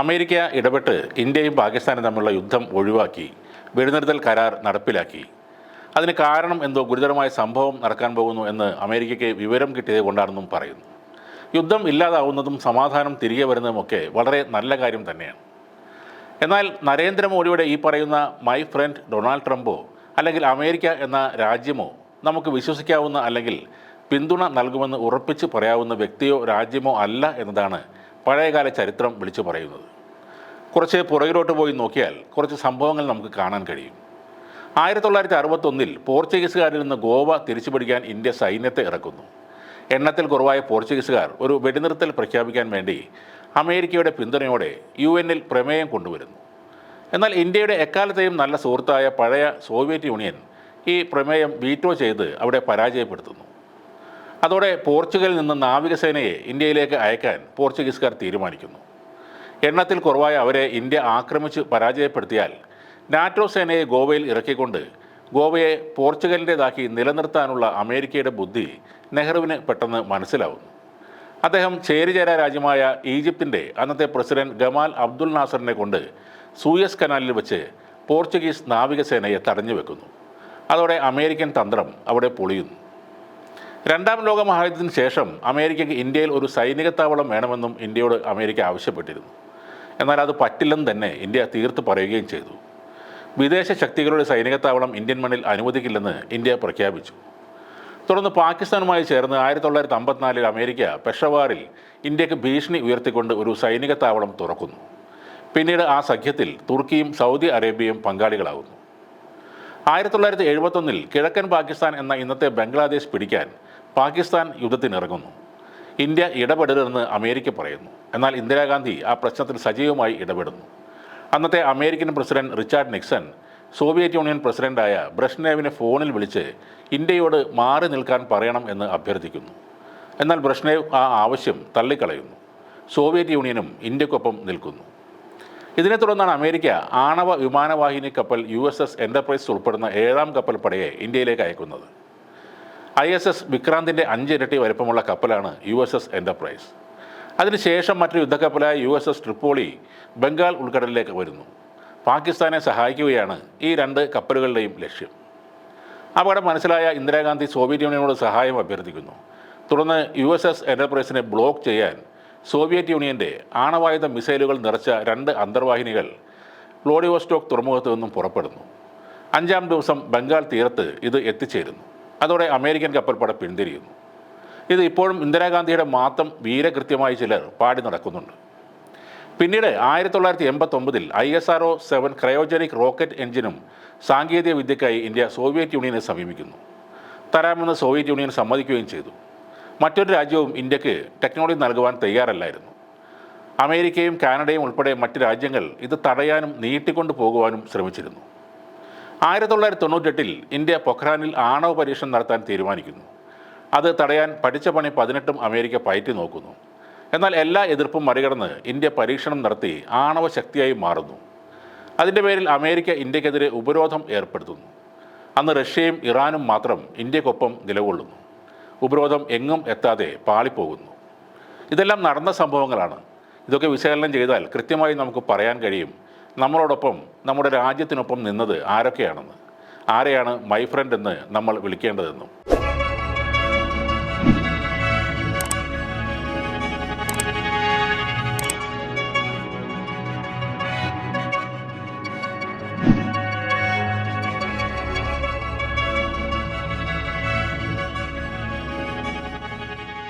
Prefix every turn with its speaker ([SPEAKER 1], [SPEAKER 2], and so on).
[SPEAKER 1] America ഇടപെട്ട് ഇന്ത്യയും പാകിസ്ഥാനും തമ്മിലുള്ള യുദ്ധം ഒഴിവാക്കി വെടിനിർത്തൽ കരാർ നടപ്പിലാക്കി. അതിന് കാരണം എന്തോ ഗുരുതരമായ സംഭവം നടക്കാൻ പോകുന്നു എന്ന് അമേരിക്കയ്ക്ക് വിവരം കിട്ടിയത് കൊണ്ടാണെന്നും പറയുന്നു. യുദ്ധം ഇല്ലാതാവുന്നതും സമാധാനം തിരികെ വരുന്നതുമൊക്കെ വളരെ നല്ല കാര്യം തന്നെയാണ്. എന്നാൽ നരേന്ദ്രമോദിയുടെ ഈ പറയുന്ന മൈ ഫ്രണ്ട് ഡൊണാൾഡ് ട്രംപോ അല്ലെങ്കിൽ അമേരിക്ക എന്ന രാജ്യമോ നമുക്ക് വിശ്വസിക്കാവുന്ന അല്ലെങ്കിൽ പിന്തുണ നൽകുമെന്ന് ഉറപ്പിച്ച് പറയാവുന്ന വ്യക്തിയോ രാജ്യമോ അല്ല എന്നതാണ് പഴയകാല ചരിത്രം വിളിച്ചു പറയുന്നത്. കുറച്ച് പുറകിലോട്ട് പോയി നോക്കിയാൽ കുറച്ച് സംഭവങ്ങൾ നമുക്ക് കാണാൻ കഴിയും. ആയിരത്തി തൊള്ളായിരത്തി അറുപത്തൊന്നിൽ പോർച്ചുഗീസുകാരിൽ നിന്ന് ഗോവ തിരിച്ചുപിടിക്കാൻ ഇന്ത്യ സൈന്യത്തെ ഇറക്കുന്നു. എണ്ണത്തിൽ കുറവായ പോർച്ചുഗീസുകാർ ഒരു വെടിനിർത്തൽ പ്രഖ്യാപിക്കാൻ വേണ്ടി അമേരിക്കയുടെ പിന്തുണയോടെ യു എന്നിൽ പ്രമേയം കൊണ്ടുവരുന്നു. എന്നാൽ ഇന്ത്യയുടെ എക്കാലത്തെയും നല്ല സുഹൃത്തായ പഴയ സോവിയറ്റ് യൂണിയൻ ഈ പ്രമേയം വീറ്റോ ചെയ്ത് അവിടെ പരാജയപ്പെടുത്തുന്നു. അതോടെ പോർച്ചുഗലിൽ നിന്ന് നാവികസേനയെ ഇന്ത്യയിലേക്ക് അയക്കാൻ പോർച്ചുഗീസുകാർ തീരുമാനിക്കുന്നു. എണ്ണത്തിൽ കുറവായ അവരെ ഇന്ത്യ ആക്രമിച്ച് പരാജയപ്പെടുത്തിയാൽ നാറ്റോ സേനയെ ഗോവയിൽ ഇറക്കിക്കൊണ്ട് ഗോവയെ പോർച്ചുഗലിന്റേതാക്കി നിലനിർത്താനുള്ള അമേരിക്കയുടെ ബുദ്ധി നെഹ്റുവിന് പെട്ടെന്ന് മനസ്സിലാവുന്നു. അദ്ദേഹം ചേരിചേര രാജ്യമായ ഈജിപ്തിന്റെ അന്നത്തെ പ്രസിഡന്റ് ഗമാൽ അബ്ദുൽ നാസറിനെ കൊണ്ട് സൂയസ് കനാലിൽ വെച്ച് പോർച്ചുഗീസ് നാവികസേനയെ തടഞ്ഞു വെക്കുന്നു അതോടെ അമേരിക്കൻ തന്ത്രം അവിടെ പൊളിയുന്നു. രണ്ടാം ലോക മഹായുദ്ധത്തിന് ശേഷം അമേരിക്കയ്ക്ക് ഇന്ത്യയിൽ ഒരു സൈനിക താവളം വേണമെന്നും ഇന്ത്യയോട് അമേരിക്ക ആവശ്യപ്പെട്ടിരുന്നു. എന്നാൽ അത് പറ്റില്ലെന്ന് തന്നെ ഇന്ത്യ തീർത്ത് പറയുകയും ചെയ്തു. വിദേശ ശക്തികളുടെ സൈനിക താവളം ഇന്ത്യൻ മണ്ണിൽ അനുവദിക്കില്ലെന്ന് ഇന്ത്യ പ്രഖ്യാപിച്ചു. തുടർന്ന് പാകിസ്ഥാനുമായി ചേർന്ന് ആയിരത്തി തൊള്ളായിരത്തി അമ്പത്തിനാലിൽ അമേരിക്ക പെഷവാറിൽ ഇന്ത്യയ്ക്ക് ഭീഷണി ഉയർത്തിക്കൊണ്ട് ഒരു സൈനിക താവളം തുറക്കുന്നു. പിന്നീട് ആ സഖ്യത്തിൽ തുർക്കിയും സൗദി അറേബ്യയും പങ്കാളികളാകുന്നു ആയിരത്തി തൊള്ളായിരത്തി എഴുപത്തൊന്നിൽ കിഴക്കൻ പാകിസ്ഥാൻ എന്ന ഇന്നത്തെ ബംഗ്ലാദേശ് പിടിക്കാൻ പാകിസ്ഥാൻ യുദ്ധത്തിനിറങ്ങുന്നു. ഇന്ത്യ ഇടപെടരുതെന്ന് അമേരിക്ക പറയുന്നു. എന്നാൽ ഇന്ദിരാഗാന്ധി ആ പ്രശ്നത്തിൽ സജീവമായി ഇടപെടുന്നു. അന്നത്തെ American president Richard Nixon Soviet Union പ്രസിഡന്റായ ബ്രഷ്നേവിനെ ഫോണിൽ വിളിച്ച് ഇന്ത്യയോട് മാറി നിൽക്കാൻ പറയണം എന്ന് അഭ്യർത്ഥിക്കുന്നു. എന്നാൽ ബ്രഷ്നേവ് ആ ആവശ്യം തള്ളിക്കളയുന്നു. സോവിയറ്റ് യൂണിയനും ഇന്ത്യക്കൊപ്പം നിൽക്കുന്നു. ഇതിനെ തുടർന്നാണ് അമേരിക്ക ആണവ വിമാനവാഹിനി കപ്പൽ യു എസ് എസ് എന്റർപ്രൈസ് ഉൾപ്പെടുന്ന ഏഴാം കപ്പൽ പടയെ ഇന്ത്യയിലേക്ക് അയക്കുന്നത്. ഐ എസ് എസ് വിക്രാന്തിന്റെ അഞ്ച് ഇരട്ടി വലിപ്പമുള്ള കപ്പലാണ് യു എസ് എസ് എന്റർപ്രൈസ് അതിനുശേഷം മറ്റൊരു യുദ്ധക്കപ്പലായ U S S Tripoli Bengal ഉൾക്കടലിലേക്ക് വരുന്നു. പാകിസ്ഥാനെ സഹായിക്കുകയാണ് ഈ രണ്ട് കപ്പലുകളുടെയും ലക്ഷ്യം. അപകടം മനസ്സിലായ ഇന്ദിരാഗാന്ധി സോവിയറ്റ് യൂണിയനോട് സഹായം അഭ്യർത്ഥിക്കുന്നു. തുടർന്ന് യു എസ് എസ് എന്റർപ്രൈസിനെ ബ്ലോക്ക് ചെയ്യാൻ സോവിയറ്റ് യൂണിയന്റെ ആണവായുധ മിസൈലുകൾ നിറച്ച രണ്ട് അന്തർവാഹിനികൾ വ്ളോഡിവോസ്റ്റോക്ക് തുറമുഖത്തു നിന്നും പുറപ്പെടുന്നു. അഞ്ചാം ദിവസം ബംഗാൾ തീരത്ത് ഇത് എത്തിച്ചേരുന്നു. അതോടെ അമേരിക്കൻ കപ്പൽപ്പട പിന്തിരിയുന്നു. ഇത് ഇപ്പോഴും ഇന്ദിരാഗാന്ധിയുടെ മാത്രം വീരകൃത്യമായി ചിലർ പാടി നടക്കുന്നുണ്ട്. പിന്നീട് ആയിരത്തി തൊള്ളായിരത്തി എൺപത്തൊമ്പതിൽ I S R O seven cryogenic rocket എഞ്ചിനും സാങ്കേതിക വിദ്യയ്ക്കായി ഇന്ത്യ സോവിയറ്റ് യൂണിയനെ സമീപിക്കുന്നു. തരാമെന്ന് സോവിയറ്റ് യൂണിയൻ സമ്മതിക്കുകയും ചെയ്തു. മറ്റൊരു രാജ്യവും ഇന്ത്യയ്ക്ക് ടെക്നോളജി നൽകുവാൻ തയ്യാറല്ലായിരുന്നു. അമേരിക്കയും കാനഡയും ഉൾപ്പെടെ മറ്റ് രാജ്യങ്ങൾ ഇത് തടയാനും നീട്ടിക്കൊണ്ടു പോകുവാനും ശ്രമിച്ചിരുന്നു. ആയിരത്തി തൊള്ളായിരത്തി തൊണ്ണൂറ്റെട്ടിൽ ഇന്ത്യ പൊഖ്രാനിൽ ആണവ പരീക്ഷണം നടത്താൻ തീരുമാനിക്കുന്നു. അത് തടയാൻ പഠിച്ച പണി പതിനെട്ടും അമേരിക്ക പയറ്റി നോക്കുന്നു. എന്നാൽ എല്ലാ എതിർപ്പും മറികടന്ന് ഇന്ത്യ പരീക്ഷണം നടത്തി ആണവ ശക്തിയായി മാറുന്നു. അതിന്റെ പേരിൽ അമേരിക്ക ഇന്ത്യക്കെതിരെ ഉപരോധം ഏർപ്പെടുത്തുന്നു. അന്ന് റഷ്യയും ഇറാനും മാത്രം ഇന്ത്യക്കൊപ്പം നിലകൊള്ളുന്നു. ഉപരോധം എങ്ങും എത്താതെ പാളിപ്പോകുന്നു. ഇതെല്ലാം നടന്ന സംഭവങ്ങളാണ്. ഇതൊക്കെ വിശകലനം ചെയ്താൽ കൃത്യമായി നമുക്ക് പറയാൻ കഴിയും നമ്മളോടൊപ്പം നമ്മുടെ രാജ്യത്തിനൊപ്പം നിന്നത് ആരൊക്കെയാണെന്ന്? ആരെയാണ് മൈ ഫ്രണ്ട് എന്ന് നമ്മൾ വിളിക്കേണ്ടതെന്നും?